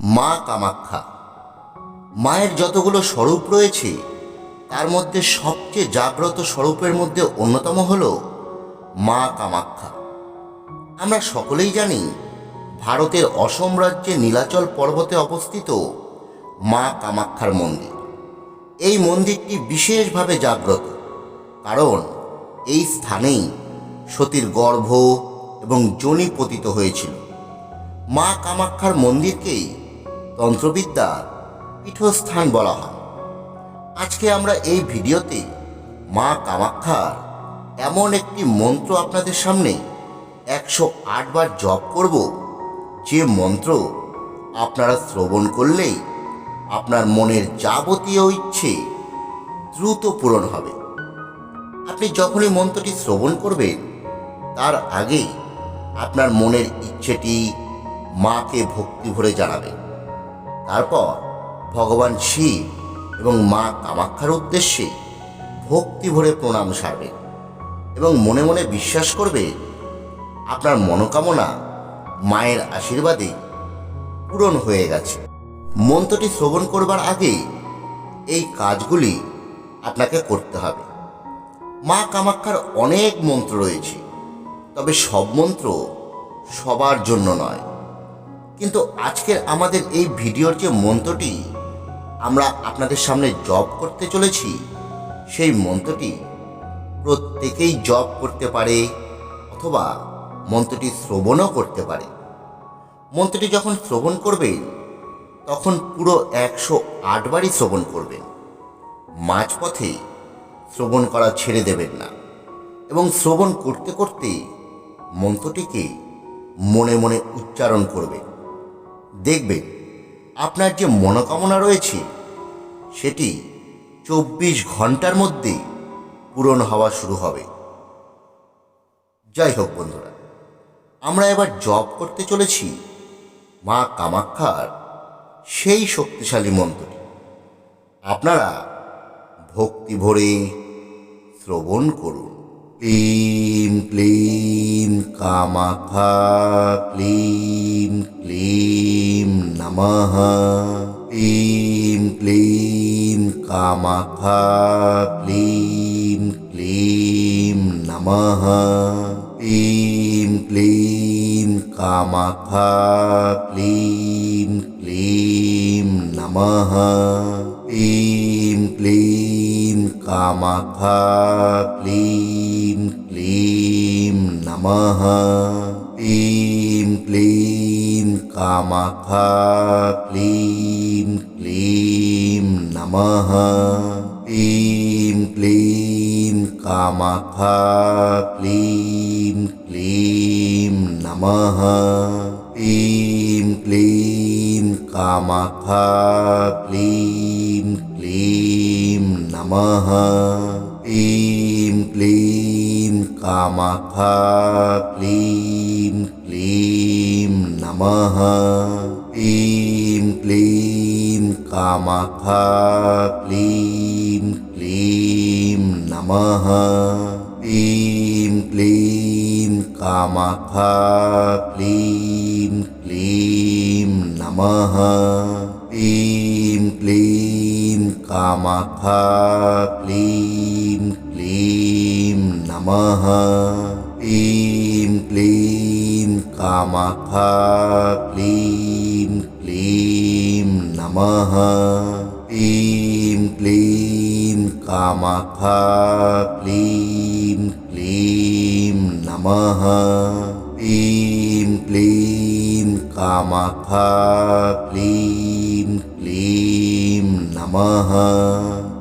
মা কামাখ্যা। মায়ের যতগুলো স্বরূপ রয়েছে, তার মধ্যে সবচেয়ে জাগ্রত স্বরূপের মধ্যে অন্যতম হল মা কামাখ্যা। আমরা সকলেই জানি, ভারতের অসম রাজ্যে নীলাচল পর্বতে অবস্থিত মা কামাখ্যার মন্দির। এই মন্দিরটি বিশেষভাবে জাগ্রত, কারণ এই স্থানেই সতীর গর্ভ এবং যোনি পতিত হয়েছিল। মা কামাখ্যার মন্দিরকেই তন্ত্রবিদ্যার পীঠস্থান বলা হয়। আজকে আমরা এই ভিডিওতে মা কামাখ্যার এমন একটি মন্ত্র আপনাদের সামনে একশো বার জপ করব। যে মন্ত্র আপনারা শ্রবণ করলেই আপনার মনের যাবতীয় ইচ্ছে দ্রুত পূরণ হবে। আপনি যখনই মন্ত্রটি শ্রবণ করবেন, তার আগেই আপনার মনের ইচ্ছেটি মাকে ভক্তি ভরে জানাবেন। তারপর ভগবান শিব এবং মা কামাখ্যার উদ্দেশ্যে ভক্তি ভরে প্রণাম সারবেন এবং মনে মনে বিশ্বাস করবে, আপনার মনোকামনা মায়ের আশীর্বাদে পূরণ হয়ে গেছে। মন্ত্রটি শ্রবণ করবার আগে এই কাজগুলি আপনাকে করতে হবে। মা কামাখ্যার অনেক মন্ত্র রয়েছে, তবে সব মন্ত্র সবার জন্য নয়। কিন্তু আজকের আমাদের এই ভিডিওর যে মন্ত্রটি আমরা আপনাদের সামনে জব করতে চলেছি, সেই মন্ত্রটি প্রত্যেকেই জব করতে পারে অথবা মন্ত্রটি শ্রবণও করতে পারে। মন্ত্রটি যখন শ্রবণ করবেন তখন পুরো একশো আটবারই শ্রবণ করবেন। মাঝপথে শ্রবণ করা ছেড়ে দেবেন না এবং শ্রবণ করতে করতে মন্ত্রটিকে মনে মনে উচ্চারণ করবেন। দেখবেন আপনার যে মনোকামনা রয়েছে, সেটি চব্বিশ ঘণ্টার মধ্যে পূরণ হওয়া শুরু হবে। যাই হোক বন্ধুরা, আমরা এবার জব করতে চলেছি মা কামাখ্যার সেই শক্তিশালী মন্ত্রটি। আপনারা ভক্তি ভরে শ্রবণ করুন। ক্লিম ক্লিম কামাখা ক্লিম ক্লিম, নমঃ। ক্লিম ক্লিম কামাখা ক্লিম ক্লিম, নমঃ। ক্লিম ক্লিম কামাখা ক্লিম ক্লিম, নমঃ। ক্লিম ক্লিম কামাখা ক্লিম ক্লিম নমঃ ক্লিম ক্লিম কামাখা ক্লিম ক্লিম নমঃ ক্লিম ক্লিম কামাখা ক্লিম ক্লিম নমঃ ক্লিম ক্লিম কামাখা ক্লিম ক্লিম নমঃ ক্লিম ক্লিম কামাখা ক্লিম ক্লিম নমঃ ক্লিম ক্লিম কামাখা ক্লিম ক্লিম নমঃ ক্লিম ক্লিম কামাখা ক্লিম ক্লিম নমঃ ক্লিম ক্লিম কামাখা ক্লিম ক্লিম নমঃ ক্লিম ক্লিম কামাখা ক্লিম ক্লিম নমঃ ক্লিম ক্লিম কামাখা ক্লিম ক্লিম নমঃ ক্লিম ক্লিম কামাখা ক্লিম नमः।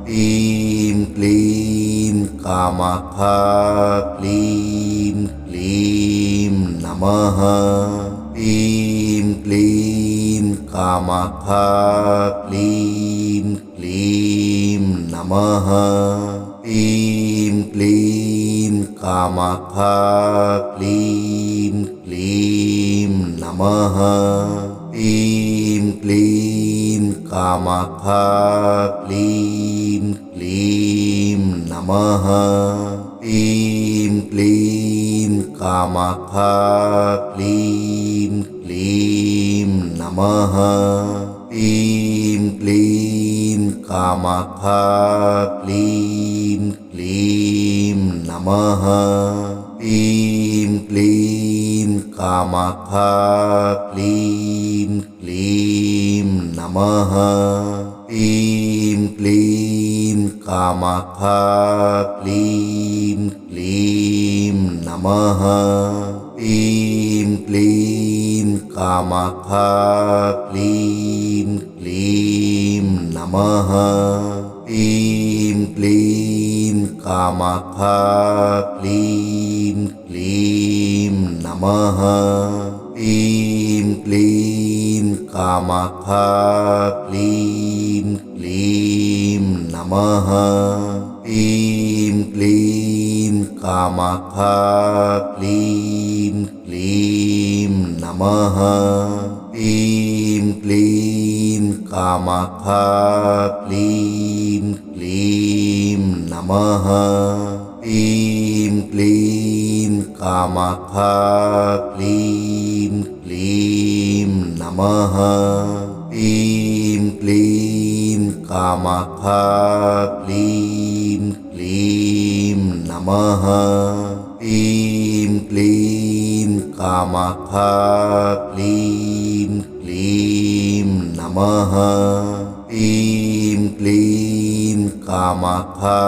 ह्रीं क्लीं कामाखा क्लीं क्लीं, नमः। ह्रीं क्लीं कामाखा क्लीं क्लीं, नमः। ह्रीं क्लीं कामाखा क्लीं क्लीं, नमः। ह्रीं क्लीं कामाखा क्लीं क्लीं नमः क्लीं क्लीं कामाखा क्लीं क्लीं नमः क्लीं क्लीं कामाखा क्लीं क्लीं नमः क्लीं क्लीं कामाखा क्लीं क्लीं নমঃ ক্লিম ক্লিম কামাখা ক্লিম ক্লিম নমঃ ক্লিম ক্লিম কামাখা ক্লিম ক্লিম নমঃ ক্লিম ক্লিম কামাখা ক্লিম ক্লিম নমঃ ক্লিম ক্লিম কামাহ ক্লিম ক্লিম নমঃ ক্লিম ক্লিম কামাহ ক্লিম ক্লিম নমঃ ক্লিম ক্লিম কামাহ ক্লিম ক্লিম নমঃ ক্লিম ক্লিম কামাহ ক্লিম নমঃ ক্লিম ক্লিম কামাখা ক্লিম ক্লিম নমঃ ক্লিম ক্লিম কামাখা ক্লিম ক্লিম নমঃ ক্লিম ক্লিম কামাখা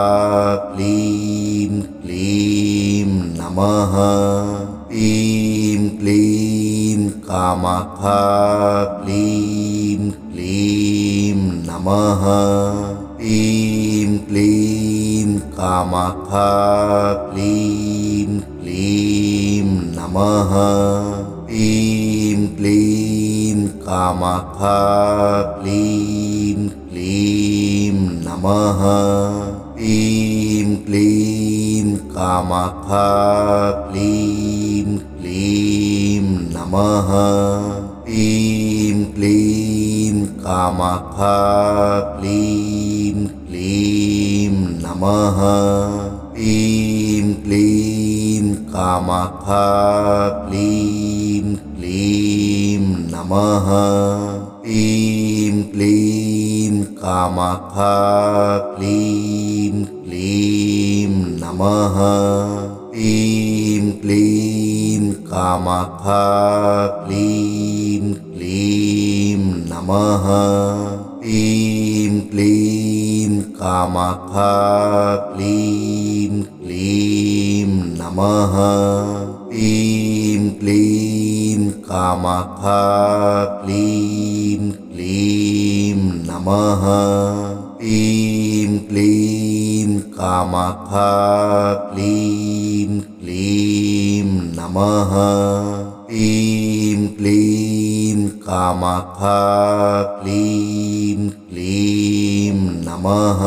ক্লিম ক্লিম নমঃ নমঃ ক্লিম ক্লিম নমঃ ক্লিম ক্লিম কামাখ ক্লিম ক্লিম নমঃ ক্লিম ক্লিম কামাখ ক্লিম ক্লিম নমঃ ক্লিম ক্লিম কামাখ ক্লিম নমঃ ক্লিম ক্লিম কামাখা ক্লিম ক্লিম নমঃ ক্লিম ক্লিম কামাখা ক্লিম ক্লিম নমঃ ক্লিম ক্লিম কামাখা ক্লিম ক্লিম নমঃ মাথা ক্লিম ক্লিম নমঃ ক্লিম ক্লিম কামাখা ক্লিম ক্লিম নমঃ ক্লিম ক্লিম কামাখা ক্লিম ক্লিম নমঃ ক্লিম ক্লিম কামাখা ক্লিম ক্লিম नमः। क्लीं क्लीं कामाखा क्लीं क्लीं, नमः।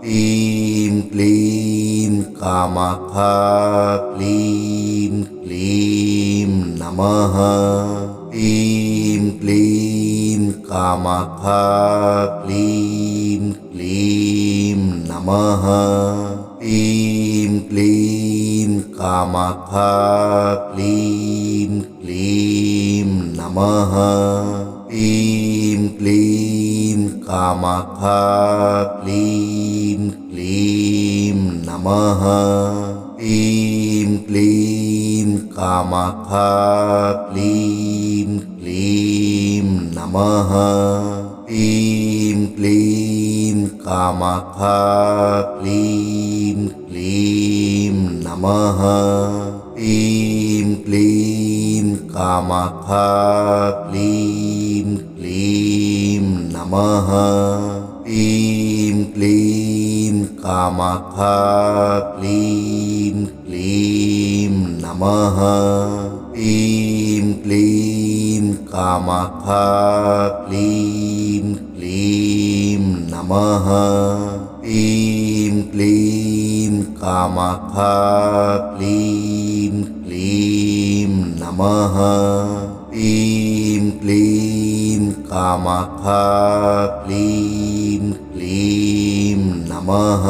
क्लीं क्लीं कामाखा क्लीं क्लीं, नमः। क्लीं क्लीं कामाखा क्लीं क्लीं, नमः। ক্লিম ক্লিম কামাখা ক্লিম ক্লিম নমঃ ক্লিম ক্লিম কামাখা ক্লিম ক্লিম নমঃ ক্লিম ক্লিম কামাখা ক্লিম ক্লিম নমঃ ক্লিম ক্লিম কামাখা ক্লিম ক্লিম নমঃ ক্লিম ক্লিম কামাখা ক্লিম ক্লিম নমঃ ক্লিম ক্লিম কামাখা ক্লিম ক্লিম নমঃ ক্লিম ক্লিম কামাখা ক্লিম ক্লিম নমঃ ক্লিম ক্লিম কামাখা ক্লিম ক্লিম নমঃ ক্লিম ক্লিম কামাখা ক্লিম ক্লিম নমঃ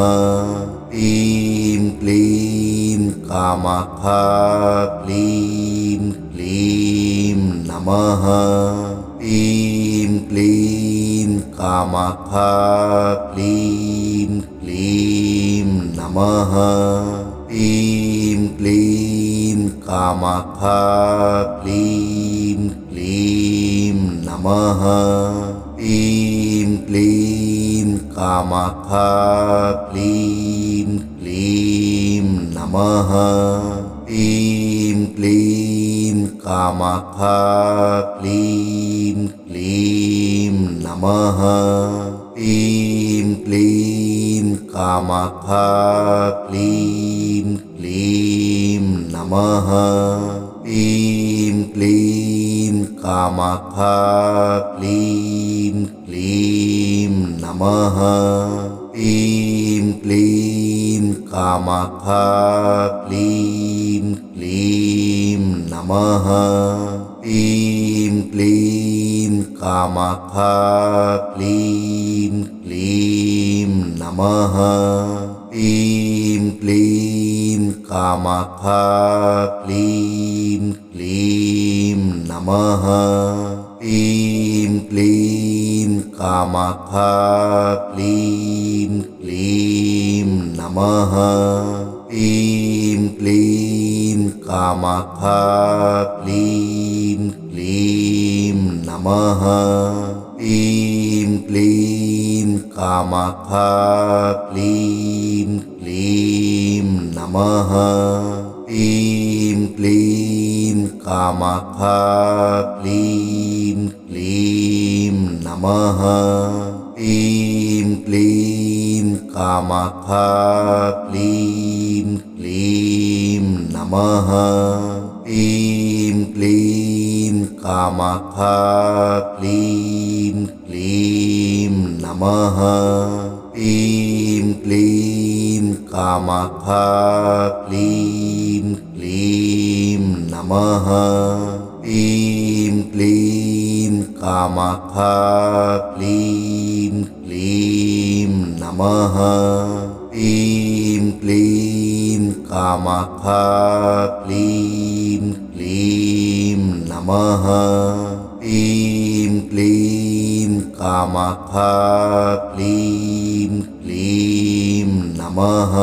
ক্লিম ক্লিম কামাখা ক্লিম ক্লিম নমঃ ক্লিম ক্লিম কামাখা ক্লিম ক্লিম নমঃ ক্লিম ক্লিম কামাখা ক্লিম ক্লিম নমঃ ক্লিম ক্লিম কামাখা ক্লিম ক্লিম নমঃ ক্লিম ক্লিম কামাখা ক্লিম নমঃ ক্লিম ক্লিম কামাখা ক্লিম ক্লিম নমঃ ক্লিম ক্লিম কামাখা ক্লিম ক্লিম নমঃ ক্লিম ক্লিম কামাখা ক্লিম ক্লিম নমঃ ক্লিম ক্লিম कामाखा क्लीं क्लीं नमः क्लीं क्लीं कामाखा क्लीं क्लीं नमः क्लीं क्लीं कामाखा क्लीं क्लीं नमः क्लीं क्लीं कामाखा क्लीं নমঃ ক্লিম ক্লিম কামাখা ক্লিম ক্লিম নমঃ ক্লিম ক্লিম কামাখা ক্লিম ক্লিম নমঃ ক্লিম ক্লিম কামাখা ক্লিম ক্লিম নমঃ ক্লিম ক্লিম কামাখা ক্লিম ক্লিম নমঃ ক্লিম ক্লিম কামাখা ক্লিম ক্লিম নমঃ ক্লিম ক্লিম কামাখা ক্লিম ক্লিম নমঃ ক্লিম ক্লিম কামাখা ক্লিম ক্লিম নমঃ ক্লিম ক্লিম কামাখা ক্লিম ক্লিম নমঃ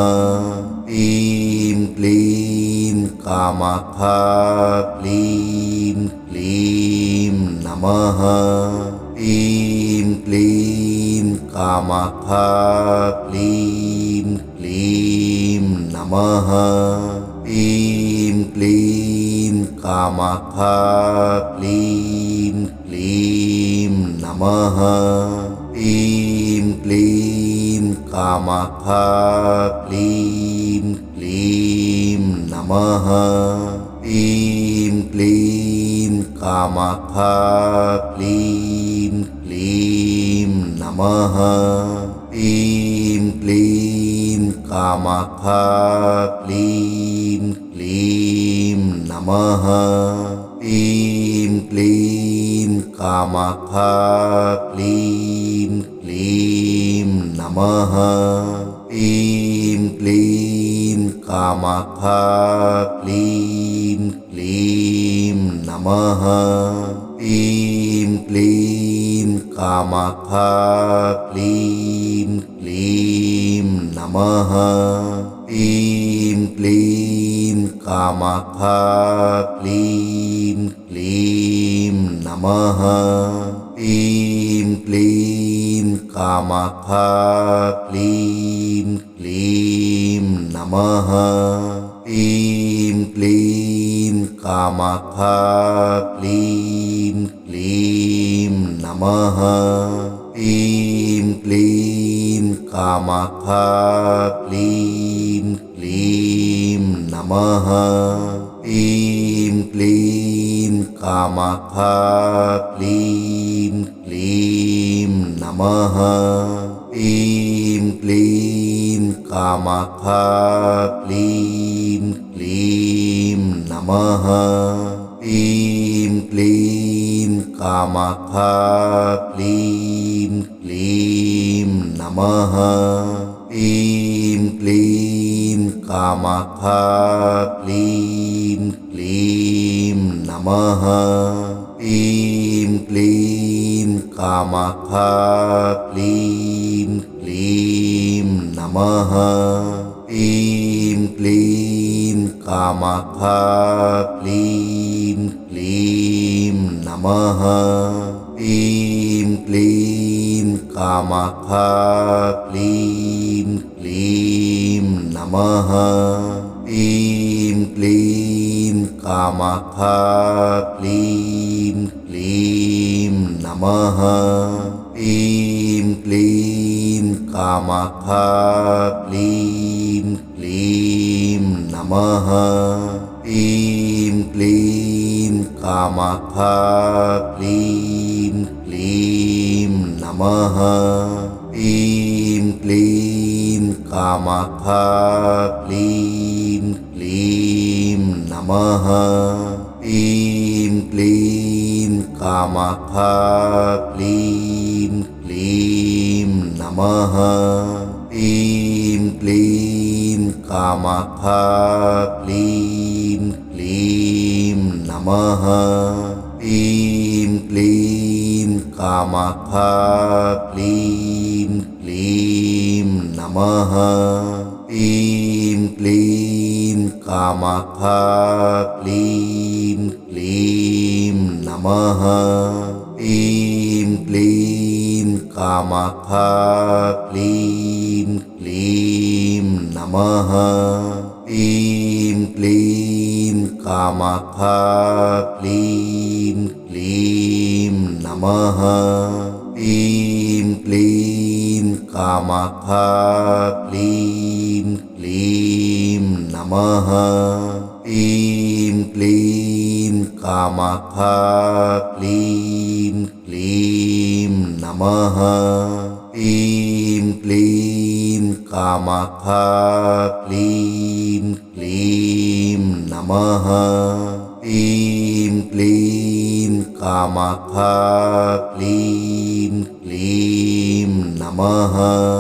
ক্লিম ক্লিম কামাখা ক্লিম ক্লিম নমঃ ক্লিম ক্লিম ক্লিম ক্লিম নমঃ ক্লিম ক্লিম কামাখা ক্লিম ক্লিম নমঃ ক্লিম ক্লিম কামাখা ক্লিম ক্লিম নমঃ ক্লিম ক্লিম কামাখা ক্লিম ক্লিম নমঃ ক্লিম ক্লিম কামাখা ক্লিম ক্লিম নমঃ ক্লিম ক্লিম কামাখা ক্লিম ক্লিম নমঃ ক্লিম ক্লিম কামাখা ক্লিম ক্লিম নমঃ ক্লিম ক্লিম কামাখা ক্লিম নমঃ ক্লিম ক্লিম কামাখা ক্লিম ক্লিম নমঃ ক্লিম ক্লিম কামাখা ক্লিম ক্লিম নমঃ ক্লিম ক্লিম কামাখা ক্লিম ক্লিম নমঃ ক্লিম ক্লিম কামাখা ক্লিম ক্লিম নমঃ ক্লিম ক্লিম কামাখা ক্লিম ক্লিম নমঃ ক্লিম ক্লিম কামাখা ক্লিম ক্লিম নমঃ ক্লিম ক্লিম কামাখা ক্লিম ক্লিম নমঃ ক্লিম ক্লিম কামাখা ক্লিম ক্লিম নমঃ ক্লিম ক্লিম কামাখ্যা ক্লিম ক্লিম নমঃ ক্লিম ক্লিম কামাখ্যা ক্লিম ক্লিম নমঃ ক্লিম ক্লিম কামাখ্যা ক্লিম ক্লিম, নমঃ। ক্লিম ক্লিম কামাখ্যা ক্লিম ক্লিম, নমঃ। ক্লিম ক্লিম কামাখ্যা ক্লিম ক্লিম, নমঃ। ক্লিম ক্লিম कामः क्लीं क्लीं नमः क्लीं क्लीं कामः क्लीं क्लीं नमः क्लीं क्लीं कामः क्लीं क्लीं नमः क्लीं क्लीं कामः क्लीं নমঃ ক্লিম ক্লিম কামাখ্যা ক্লিম ক্লিম নমঃ ক্লিম ক্লিম কামাখ্যা ক্লিম ক্লিম নমঃ ক্লিম ক্লিম কামাখ্যা ক্লিম ক্লিম নমঃ ক্লিম ক্লিম कामाखा क्लीं क्लीं नमः क्लीं क्लीं कामाखा क्लीं क्लीं नमः क्लीं क्लीं कामाखा क्लीं क्लीं नमः क्लीं क्लीं कामाखा क्लीं ক্লিম নমঃ ক্লিম ক্লিম কামাখা ক্লিম ক্লিম নমঃ